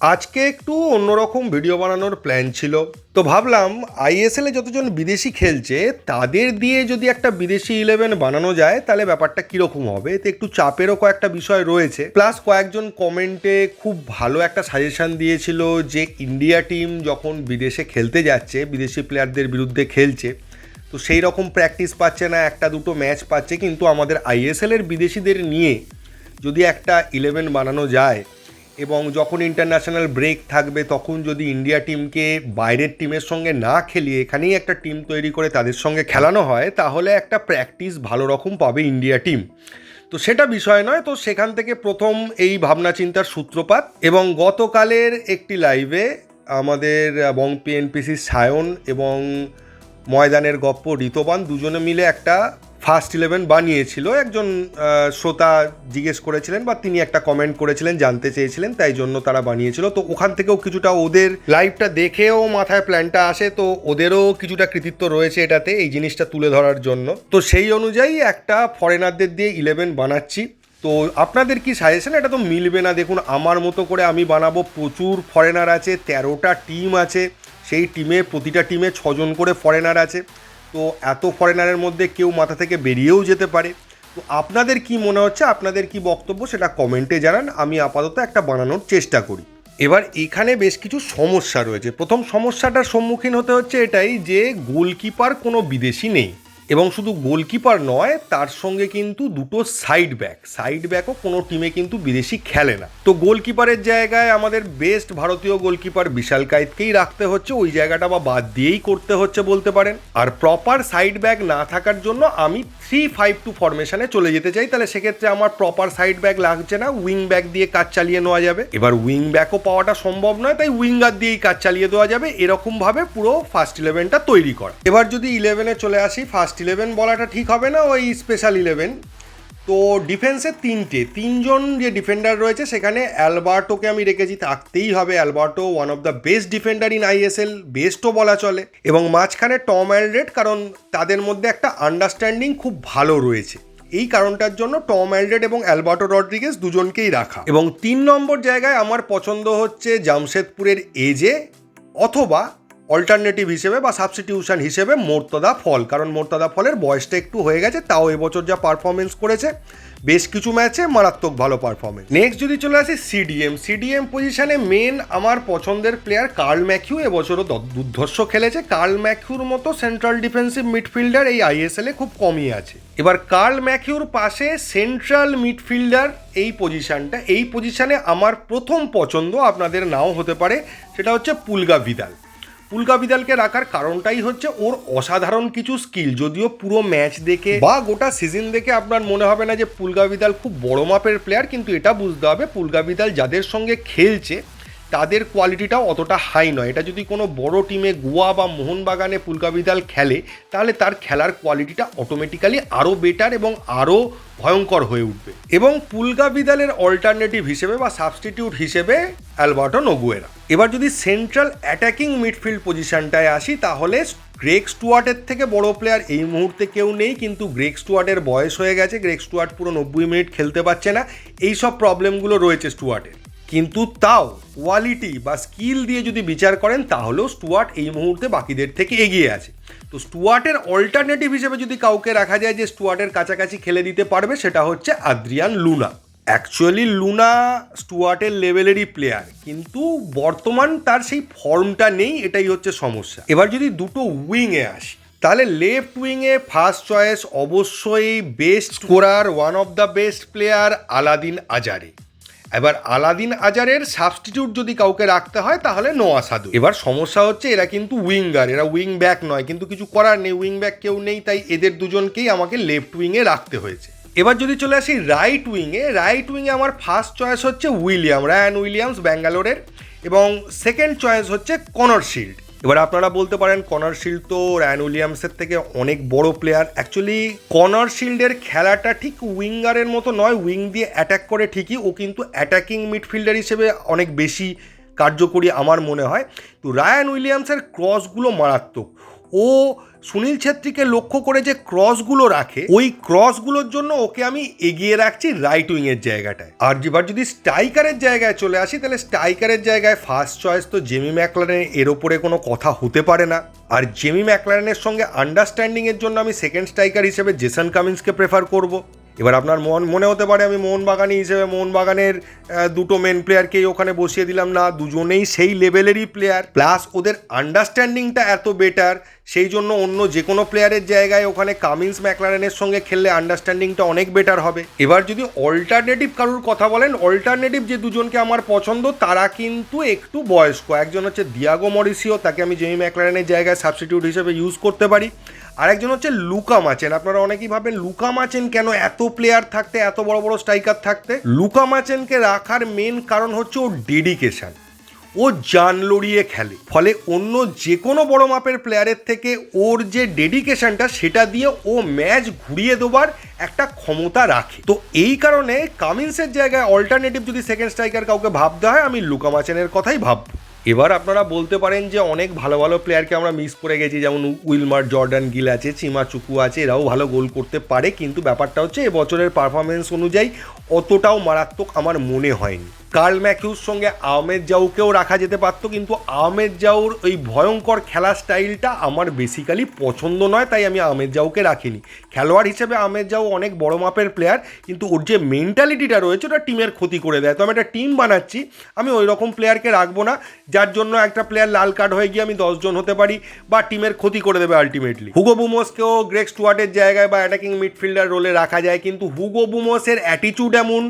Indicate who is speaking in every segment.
Speaker 1: আজকে একটু অন্যরকম ভিডিও বানানোর প্ল্যান ছিল। তো ভাবলাম আইএসএলে যতজন বিদেশি খেলছে, তাদের দিয়ে যদি একটা বিদেশি ইলেভেন বানানো যায়, তাহলে ব্যাপারটা কীরকম হবে? এতে একটু চাপেরও কয়েকটা বিষয় রয়েছে। প্লাস কয়েকজন কমেন্টে খুব ভালো একটা সাজেশন দিয়েছিল যে ইন্ডিয়া টিম যখন বিদেশে খেলতে যাচ্ছে, বিদেশি প্লেয়ারদের বিরুদ্ধে খেলছে, তো সেই রকম প্র্যাকটিস পাচ্ছে না, একটা দুটো ম্যাচ পাচ্ছে, কিন্তু আমাদের আইএসএলের বিদেশিদের নিয়ে যদি একটা ইলেভেন বানানো যায় এবং যখন ইন্টারন্যাশনাল ব্রেক থাকবে, তখন যদি ইন্ডিয়া টিমকে বাইরের টিমের সঙ্গে না খেলিয়ে এখানেই একটা টিম তৈরি করে তাদের সঙ্গে খেলানো হয়, তাহলে একটা প্র্যাকটিস ভালো রকম পাবে ইন্ডিয়া টিম তো সেটা বিষয় নয়, তো সেখান থেকে প্রথম এই ভাবনা চিন্তার সূত্রপাত এবং গতকালের একটি লাইভে আমাদের বং পিএনপিসি সায়ন এবং ময়দানের গপ্প, ঋতবান, দুজনে মিলে একটা ফার্স্ট ইলেভেন বানিয়েছিল। একজন শ্রোতা জিজ্ঞেস করেছিলেন বা তিনি একটা কমেন্ট করেছিলেন, জানতে চেয়েছিলেন, তাই জন্য তারা বানিয়েছিল। তো ওখান থেকেও কিছুটা ওদের লাইভটা দেখেও মাথায় প্ল্যানটা আসে, তো ওদেরও কিছুটা কৃতিত্ব রয়েছে এটাতে, এই জিনিসটা তুলে ধরার জন্য। তো সেই অনুযায়ী একটা ফরেনারদের দিয়ে ইলেভেন বানাচ্ছি। তো আপনাদের কি সাজেশন এটা তো মিলবে না। দেখুন, আমার মতো করে আমি বানাবো। প্রচুর ফরেনার আছে, তেরোটা টিম আছে। সেই টিমে প্রতিটা টিমে ছজন করে ফরেনার আছে। তো এত ফরেনারের মধ্যে কেউ মাথা থেকে বেরিয়েও যেতে পারে। তো আপনাদের কি মনে হচ্ছে, আপনাদের কি বক্তব্য, সেটা কমেন্টে জানান। আমি আপাতত একটা বানানোর চেষ্টা করি। এবার এখানে বেশ কিছু সমস্যা রয়েছে। প্রথম সমস্যাটার সম্মুখীন হতে হচ্ছে এটাই যে গোলকিপার কোনো বিদেশি নেই। এবং শুধু গোলকিপার নয়, তার সঙ্গে কিন্তু দুটো সাইড ব্যাক সাইড ব্যাকও কোনো টিমে কিন্তু বিদেশি খেলে না। তো গোলকিপারের জায়গায় আমাদের বেস্ট ভারতীয় গোলকিপার বিশাল কায়েতকেই রাখতে হচ্ছে, ওই জায়গাটা বা বাদ দিয়েই করতে হচ্ছে বলতে পারেন। আর প্রপার সাইড ব্যাক না থাকার জন্য আমি থ্রি ফাইভ টু ফরমেশনে চলে যেতে চাই, তাহলে সেক্ষেত্রে আমার প্রপার সাইড ব্যাক লাগছে না উইং ব্যাক দিয়ে কাজ চালিয়ে নেওয়া যাবে। এবার উইং ব্যাকও পাওয়াটা সম্ভব নয়, তাই উইঙ্গার দিয়েই কাজ চালিয়ে দেওয়া যাবে। এরকমভাবে পুরো ফার্স্ট ইলেভেনটা তৈরি করা। এবার যদি ইলেভেনে চলে আসি ফার্স্ট ইলেভেন বলাটা ঠিক হবে না, ওই স্পেশাল ইলেভেন তো ডিফেন্সের তিনটে, তিনজন যে ডিফেন্ডার রয়েছে, সেখানে অ্যালবার্টোকে আমি রেখেছি, থাকতেই হবে। Alberto one of the best defender in ISL বেস্টও বলা চলে। এবং মাঝখানে টম অ্যালরেড কারণ তাদের মধ্যে একটা আন্ডারস্ট্যান্ডিং খুব ভালো রয়েছে। এই কারণটার জন্য টম অ্যালরেড এবং অ্যালবার্টো রড্রিগেস দুজনকেই রাখা। এবং তিন নম্বর জায়গায় আমার পছন্দ হচ্ছে জামশেদপুরের এজে অথবা অল্টারনেটিভ হিসেবে বা সাবস্টিটিউশন হিসেবে মোর্তদা ফল, কারণ মোর্তদা ফলের বয়সটা একটু হয়ে গেছে, তাও এবছর যা পারফরমেন্স করেছে, বেশ কিছু ম্যাচে মারাত্মক ভালো পারফরমেন্স নেক্সট যদি চলে আসি সিডিএম সিডিএম পজিশনে মেন আমার পছন্দের প্লেয়ার কার্ল ম্যাথিউ এবছরও দুর্ধর্ষ খেলেছে। কার্ল ম্যাথিউর মতো সেন্ট্রাল ডিফেন্সিভ মিডফিল্ডার এই আইএসএলে খুব কমই আছে। এবার কার্ল ম্যাথিউর পাশে সেন্ট্রাল মিডফিল্ডার এই পজিশনটা এই পজিশনে আমার প্রথম পছন্দ আপনাদের নাও হতে পারে, সেটা হচ্ছে পুলগা ভিদাল। পুলকা বিদালকে রাখার কারণটাই হচ্ছে ওর অসাধারণ কিছু স্কিল যদিও পুরো ম্যাচ দেখে বা গোটা সিজন দেখে আপনার মনে হবে না যে পুলকা বিদাল খুব বড় মাপের প্লেয়ার কিন্তু এটা বুঝতে হবে পুলকা বিদাল যাদের সঙ্গে খেলছে তাদের কোয়ালিটিটাও অতটা হাই নয়। এটা যদি কোনো বড় টিমে গোয়া বা মোহনবাগানে পুলকা বিদাল খেলে তাহলে তার খেলার কোয়ালিটিটা অটোমেটিক্যালি আরও বেটার এবং আরও ভয়ঙ্কর হয়ে উঠবে। এবং পুলগা বিদালের অল্টারনেটিভ হিসেবে বা সাবস্টিটিউট হিসেবে অ্যালবার্টো নগুয়েরা। এবার যদি সেন্ট্রাল অ্যাটাকিং মিডফিল্ড পজিশনটায় আসি, তাহলে গ্রেক স্টুয়ার্টের থেকে বড় প্লেয়ার এই মুহূর্তে কেউ নেই, কিন্তু গ্রেক স্টুয়ার্টের বয়স হয়ে গেছে। গ্রেক স্টুয়ার্ট পুরো নব্বই মিনিট খেলতে পারছে না। এই সব প্রবলেমগুলো রয়েছে স্টুয়ার্টের কিন্তু তাও কোয়ালিটি বা স্কিল দিয়ে যদি বিচার করেন, তাহলেও স্টুয়ার্ট এই মুহূর্তে বাকিদের থেকে এগিয়ে আছে। তো স্টুয়ার্টের অল্টারনেটিভ হিসেবে যদি কাউকে রাখা যায় যে স্টুয়ার্টের কাছাকাছি খেলে দিতে পারবে, সেটা হচ্ছে আদ্রিয়ান লুনা অ্যাকচুয়ালি লুনা স্টুয়ার্টের লেভেলেরই প্লেয়ার কিন্তু বর্তমান তার সেই ফর্মটা নেই, এটাই হচ্ছে সমস্যা। এবার যদি দুটো উইংয়ে আসি, তাহলে লেফট উইংয়ে ফার্স্ট চয়েস অবশ্যই best scorer one of the best player Alaaeddine Ajaraie এবার আলাদিন আজারের সাবস্টিটিউট যদি কাউকে রাখতে হয়, তাহলে নোয়া সাধু। এবার সমস্যা হচ্ছে, এরা কিন্তু উইঙ্গার এরা উইং ব্যাক নয়, কিন্তু কিছু করার নেই উইং ব্যাক কেউ নেই, তাই এদের দুজনকেই আমাকে লেফট উইংয়ে রাখতে হয়েছে। এবার যদি চলে আসি রাইট উইংয়ে রাইট উইংয়ে আমার ফার্স্ট চয়েস হচ্ছে উইলিয়াম রায়ান উইলিয়ামস ব্যাঙ্গালোরের এবং সেকেন্ড চয়েস হচ্ছে কনর শিল্ড এবার আপনারা বলতে পারেন কনার শিল্ড তো র্যান উইলিয়ামসের থেকে অনেক বড় প্লেয়ার অ্যাকচুয়ালি কনার শিল্ডের খেলাটা ঠিক উইঙ্গারের মতো নয়, উইং দিয়ে অ্যাটাক করে ঠিকই। ও কিন্তু অ্যাটাকিং মিডফিল্ডার হিসেবে অনেক বেশি কার্যকরী আমার মনে হয়। তো রায়ান উইলিয়ামসের ক্রসগুলো মারাত্মক। ও সুনীল ছেত্রীকে লক্ষ্য করে যে ক্রসগুলো রাখে, ওই ক্রসগুলোর জন্য ওকে আমি এগিয়ে রাখছি রাইট উইংয়ের জায়গাটায়। আর এবার যদি স্ট্রাইকারের জায়গায় চলে আসি, তাহলে স্ট্রাইকারের জায়গায় ফার্স্ট চয়েস তো জেমি ম্যাকলারেন এর ওপরে কোনো কথা হতে পারে না। আর জেমি ম্যাকলারেনের সঙ্গে আন্ডারস্ট্যান্ডিংয়ের জন্য আমি সেকেন্ড স্ট্রাইকার হিসেবে জেসন কামিন্সকে প্রেফার করব। এবার আপনার মন, মনে হতে পারে আমি মোহনবাগানি হিসেবে মোহনবাগানের দুটো মেন প্লেয়ারকেই ওখানে বসিয়ে দিলাম। না, দুজনেই সেই লেভেলেরই প্লেয়ার প্লাস ওদের আন্ডারস্ট্যান্ডিংটা এত বেটার সেই জন্য অন্য যে কোনো প্লেয়ারের জায়গায় ওখানে কামিন্স ম্যাকলারেনের সঙ্গে খেললে আন্ডারস্ট্যান্ডিংটা অনেক বেটার হবে। এবার যদি অল্টারনেটিভ কারুর কথা বলেন অল্টারনেটিভ যে দুজনকে আমার পছন্দ, তারা কিন্তু একটু বয়স্ক। একজন হচ্ছে দিয়াগো মরিসিও তাকে আমি জেমি ম্যাকলারেনের জায়গায় সাবস্টিটিউট হিসেবে ইউজ করতে পারি। আরেকজন হচ্ছে লুকা মাচেন আপনারা অনেকেই ভাবেন লুকা মাচেন কেন এত প্লেয়ার থাকতে, এত বড় বড় স্ট্রাইকার থাকতে? লুকা মাচেনকে রাখার মেন কারণ হচ্ছে ওর ডেডিকেশন ও জান লড়িয়ে খেলে। ফলে অন্য যে কোনো বড় মাপের প্লেয়ারের থেকে ওর যে ডেডিকেশনটা সেটা দিয়ে ও ম্যাচ ঘুরিয়ে দেবার একটা ক্ষমতা রাখে। তো এই কারণে কামিন্সের জায়গায় অল্টারনেটিভ যদি সেকেন্ড স্ট্রাইকার কাউকে ভাবতে হয়, আমি লুকা মাচেনের কথাই ভাববো। এবার আপনারা বলতে পারেন যে অনেক ভালো ভালো প্লেয়ারকে আমরা মিস করে গেছি, যেমন উইলমার, জর্ডান গিল আছে, চিমা চুকু আছে, এরাও ভালো গোল করতে পারে, কিন্তু ব্যাপারটা হচ্ছে এবছরের পারফরমেন্স অনুযায়ী অতটাও মারাত্মক আমার মনে হয়নি। কার্ল ম্যাথিউর সঙ্গে আহমেদ জাউকেও রাখা যেতে পারতো, কিন্তু আহমেদ জাউর ওই ভয়ঙ্কর খেলা স্টাইলটা আমার বেসিক্যালি পছন্দ নয়, তাই আমি আহমেদ জাউকে রাখিনি। খেলোয়াড় হিসেবে আহমেদ জাউ অনেক বড় মাপের প্লেয়ার কিন্তু ওর যে মেন্টালিটিটা রয়েছে, ওটা টিমের ক্ষতি করে দেয়। তো আমি একটা টিম বানাচ্ছি, আমি ওই রকম প্লেয়ারকে রাখব না, যার জন্য একটা প্লেয়ার লাল কার্ড হয়ে গিয়ে আমি দশজন হতে পারি, বা টিমের ক্ষতি করে দেবে আলটিমেটলি হুগো বুমোসকেও গ্রেক স্টুয়ার্টের জায়গায় বা অ্যাটাকিং মিডফিল্ডার রোলে রাখা যায়, কিন্তু হুগো বুমোসের অ্যাটিটিউড এমন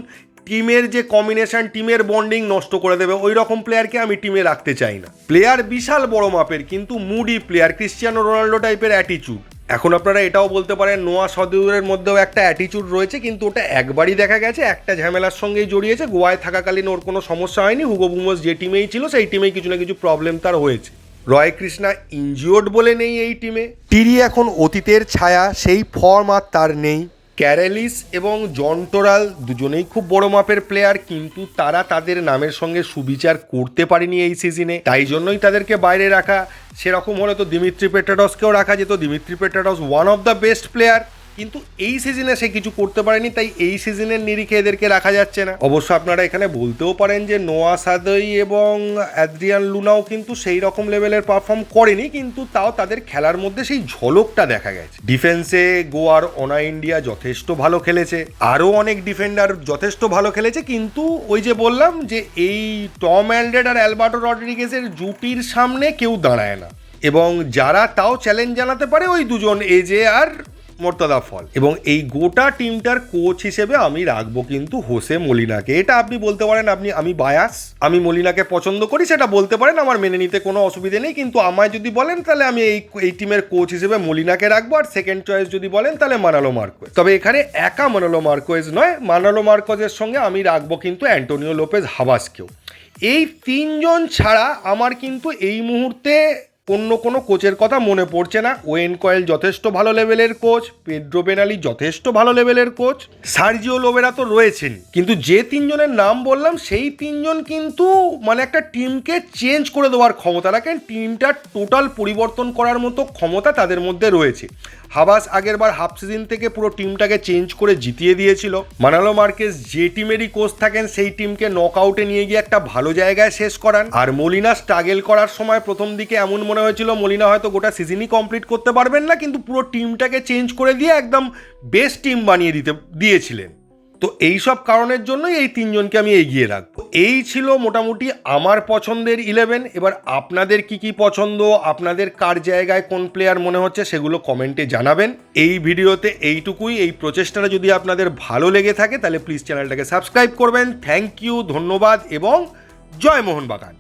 Speaker 1: টিমের যে কম্বিনেশন টিমের বন্ডিং নষ্ট করে দেবে ওই রকম প্লেয়ারকে আমি টিমে রাখতে চাই না। প্লেয়ার বিশাল বড় মাপের, কিন্তু মুডি প্লেয়ার ক্রিশ্চিয়ানো রোনাল্ডো টাইপের অ্যাটিচিউড এখন আপনারা এটাও বলতে পারেন, নোয়া সদুরের মধ্যেও একটা অ্যাটিচিউড রয়েছে, কিন্তু ওটা একবারই দেখা গেছে, একটা ঝামেলার সঙ্গেই জড়িয়েছে, গোয়ায় থাকাকালীন ওর কোনো সমস্যা হয়নি হুগো বুমোস যে টিমেই ছিল, সেই টিমেই কিছু না কিছু প্রবলেম তার হয়েছে। রয় কৃষ্ণা ইনজিওর্ড বলে নেই এই টিমে টিরি এখন অতীতের ছায়া, সেই ফর্ম আর তার নেই। ক্যারেলিস এবং জন্টোরাল দুজনেই খুব বড় মাপের প্লেয়ার কিন্তু তারা তাদের নামের সঙ্গে সুবিচার করতে পারেনি এই সিজনে তাই জন্যই তাদেরকে বাইরে রাখা। সেরকম হলে তো দিমিত্রি পেটাডসকেও রাখা যেত। Dimitri Petratos one of the best player কিন্তু এই সিজনে সে কিছু করতে পারেনি, তাই এই সিজনের নিরিখে এদেরকে রাখা যাচ্ছে না। অবশ্য আপনারা এখানে বলতেও পারেন যে নোয়া সাদই এবং অ্যাদ্রিয়ান লুনাও কিন্তু সেই রকম লেভেলের পারফর্ম করেনি, কিন্তু তাও তাদের খেলার মধ্যে সেই ঝলকটা দেখা গেছে। ডিফেন্সে গোয়ার অনা ইন্ডিয়া যথেষ্ট ভালো খেলেছে, আরও অনেক ডিফেন্ডার যথেষ্ট ভালো খেলেছে, কিন্তু ওই যে বললাম যে এই টম অ্যান্ড্রেড আর অ্যালবার্টো রড্রিগেসের জুটির সামনে কেউ দাঁড়ায় না। এবং যারা তাও চ্যালেঞ্জ জানাতে পারে ওই দুজন এজে আর মোর্তাদা ফল। এবং এই গোটা টিমটার কোচ হিসেবে আমি রাখব কিন্তু হোসে মলিনাকে। এটা আপনি বলতে পারেন, আপনি, আমি বায়াস আমি মলিনাকে পছন্দ করি, সেটা বলতে পারেন, আমার মেনে নিতে কোনো অসুবিধে নেই, কিন্তু আমায় যদি বলেন, তাহলে আমি এই এই টিমের কোচ হিসেবে মলিনাকে রাখব, আর সেকেন্ড চয়েস যদি বলেন, তাহলে মানালো মার্কোয়েজ। তবে এখানে একা মানালো মার্কোয়েজ নয়, মানালো মার্কোজের সঙ্গে আমি রাখব কিন্তু অ্যান্টোনিও লোপেজ হাবাসকেও। এই তিনজন ছাড়া আমার কিন্তু এই মুহূর্তে অন্য কোনো কোচের কথা মনে পড়ছে না। ওয়েন কয়েল যথেষ্ট ভালো লেভেলের কোচ, পেড্রো বেনালি যথেষ্ট ভালো লেভেলের কোচ, সার্জিও লোবেরা তো রয়েছেন। কিন্তু যে তিনজনের নাম বললাম, সেই তিনজন কিন্তু মানে একটা টিমকে চেঞ্জ করে দেওয়ার ক্ষমতা রাখেন। টিমটা টোটাল পরিবর্তন করার মতো ক্ষমতা তাদের মধ্যে রয়েছে। হাবাস আগেরবার হাফ সিজন থেকে পুরো টিমটাকে চেঞ্জ করে জিতিয়ে দিয়েছিল। মানালো মার্কেস যে টিমেরই কোচ থাকেন, সেই টিমকে নক আউটে নিয়ে গিয়ে একটা ভালো জায়গায় শেষ করান। আর মলিনা স্ট্রাগেল করার সময় প্রথম দিকে এমন মনে হয়েছিল, মলিনা হয়তো গোটা সিজনই কমপ্লিট করতে পারবেন না, কিন্তু পুরো টিমটাকে চেঞ্জ করে দিয়ে একদম বেস্ট টিম বানিয়ে দিতে, দিয়েছিলেন। তো এই সব কারণের জন্যই এই তিনজনকে আমি এগিয়ে রাখব। এই ছিল মোটামুটি আমার পছন্দের ইলেভেন এবার আপনাদের কি কি পছন্দ, আপনাদের কার জায়গায় কোন প্লেয়ার মনে হচ্ছে সেগুলো কমেন্টে জানাবেন। এই ভিডিওতে এইটুকুই। এই প্রচেষ্টাটা যদি আপনাদের ভালো লেগে থাকে, তাহলে প্লিজ চ্যানেলটাকে সাবস্ক্রাইব করবেন। থ্যাংক ইউ ধন্যবাদ এবং জয় মোহন বাগান